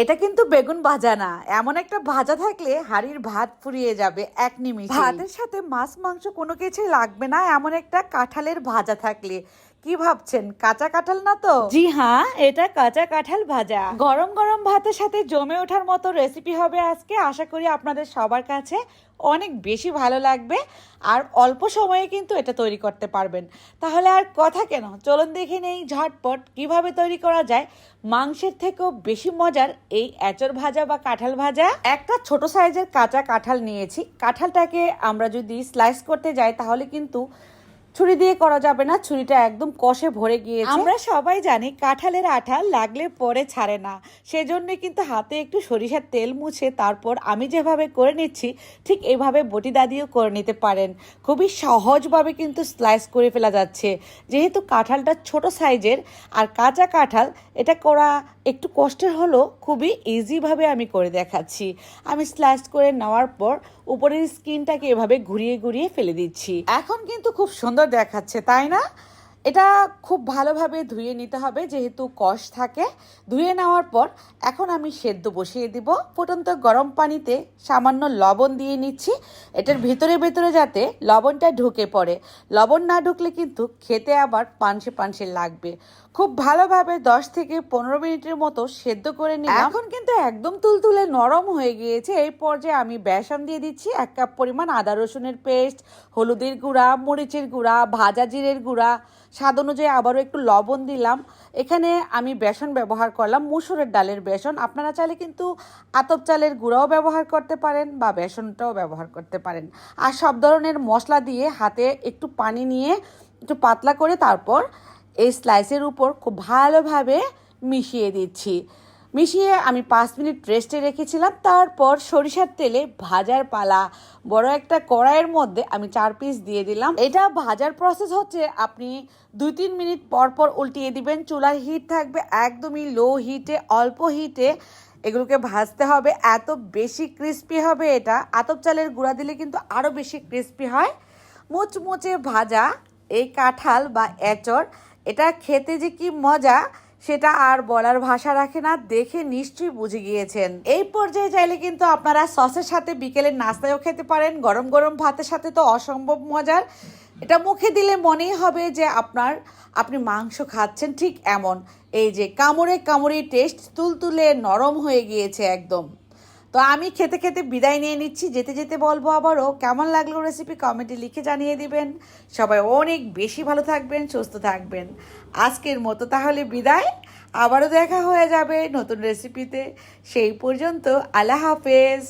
এটা কিন্তু বেগুন ভাজা না। এমন একটা ভাজা থাকলে হাড়ির ভাত ফুরিয়ে যাবে এক নিমিষে ভাতের সাথে মাছ, মাংস কোনো কিছুই লাগবে না, এমন একটা কাঁঠালের ভাজা থাকলে। কি ভাবছেন? কাঁচা কাঁঠাল না তো? জি হ্যাঁ এটা কাঁচা কাঁঠাল ভাজা। গরম গরম ভাতের সাথে জমে ওঠার মতো রেসিপি হবে আজকে। আশা করি আপনাদের সবার কাছে অনেক বেশি ভালো লাগবে আর অল্প সময়ে কিন্তু এটা তৈরি করতে পারবেন। তাহলে আর কথা কেন? চলুন দেখে নেই ঝটপট কীভাবে তৈরি করা যায়। মাংসের থেকেও বেশি মজার এই এঁচড় ভাজা বা কাঁঠাল ভাজা। একটা ছোট সাইজের কাঁচা কাঁঠাল নিয়েছি। কাঁঠালটাকে আমরা যদি স্লাইস করতে যাই তাহলে কিন্তু ছুরি দিয়ে করা যাবে না, ছুরিটা একদম কষে ভরে গিয়েছে। আমরা সবাই জানি কাঁঠালের আঠা লাগলে পরে ছাড়ে না। সেজন্য কিন্তু হাতে একটু সরিষার তেল মুছে তারপর আমি যেভাবে করে নিচ্ছি, ঠিক এভাবে বটি দাদিও করে নিতে পারেন। খুবই সহজভাবে কিন্তু স্লাইস করে ফেলা যাচ্ছে। যেহেতু কাঁঠালটা ছোট সাইজের আর কাঁচা কাঁঠাল, এটা করা একটু কষ্টের হলেও খুবই ইজিভাবে আমি করে দেখাচ্ছি। আমি স্লাইস করে নেওয়ার পর উপরের স্কিনটাকে এভাবে ঘুরিয়ে ঘুরিয়ে ফেলে দিচ্ছি। এখন কিন্তু খুব সুন্দর দেখাচ্ছে, তাই না? এটা খুব ভালোভাবে ধুয়ে নিতে হবে, যেহেতু কষ থাকে। ধুয়ে নেওয়ার পর এখন আমি সেদ্ধ বসিয়ে দিব। ফুটন্ত গরম পানিতে সামান্য লবণ দিয়ে নিচ্ছি। এটার ভিতরে ভেতরে যাতে লবণটা ঢুকে পড়ে। লবণ না ঢুকলে কিন্তু খেতে আবার পানসে পানসে লাগবে। খুব ভালোভাবে দশ থেকে পনেরো মিনিটের মতো সেদ্ধ করে নিই এখন কিন্তু একদম তুলতুলে নরম হয়ে গিয়েছে। এই পর্যায়ে আমি বেসন দিয়ে দিচ্ছি। এক কাপ পরিমাণ আদা রসুনের পেস্ট, হলুদের গুঁড়া, মরিচের গুঁড়া, ভাজা জিরের গুঁড়া। স্বাদ অনুযায়ী আবারও একটু লবণ দিলাম। এখানে আমি বেসন ব্যবহার করলাম মুসুরের ডালের বেসন, আপনারা চাইলে কিন্তু আতপ চালের গুঁড়াও ব্যবহার করতে পারেন বা বেসনটাও ব্যবহার করতে পারেন। আর সব ধরনের মশলা দিয়ে হাতে একটু পানি নিয়ে একটু পাতলা করে তারপর এই স্লাইসের উপর খুব ভালোভাবে মিশিয়ে দিচ্ছি। মিশিয়ে আমি পাঁচ মিনিট রেস্টে রেখেছিলাম। তারপর সরিষার তেলে ভাজার পালা, বড় একটা কড়াইয়ের মধ্যে আমি চার পিস দিয়ে দিলাম। এটা ভাজার প্রসেস হচ্ছে আপনি দুই তিন মিনিট পর পর উল্টিয়ে দিবেন। চুলার হিট থাকবে একদমই লো হিটে অল্প হিটে এগুলোকে ভাজতে হবে। এত বেশি ক্রিস্পি হবে এটা। আতপ চালের গুঁড়া দিলে কিন্তু আরও বেশি ক্রিস্পি হয়। মুচমুচে ভাজা এই কাঁঠাল বা এঁচড়, এটা খেতে যে কি মজা! সেটা আর বলার ভাষা রাখে না, দেখে নিশ্চয়ই বুঝে গিয়েছেন। এই পর্যায়ে চাইলে কিন্তু আপনারা সসের সাথে বিকেলের নাস্তায়ও খেতে পারেন, গরম গরম ভাতের সাথে তো অসম্ভব মজার। এটা মুখে দিলে মনেই হবে যে আপনার, আপনি মাংস খাচ্ছেন ঠিক এমন। এই যে কামড়ে কামড়ে টেস্ট তুলতুলে নরম হয়ে গিয়েছে একদম। তো আমি খেতে খেতে বিদায় নিয়ে নিচ্ছি। যেতে যেতে বলব আবারও, কেমন লাগল রেসিপি কমেন্টে লিখে জানিয়ে দিবেন। সবাই অনেক বেশি ভালো থাকবেন, সুস্থ থাকবেন। আজকের মতো তাহলে বিদায়। আবারও দেখা হয়ে যাবে নতুন রেসিপিতে সেই পর্যন্ত আল্লাহ হাফেজ।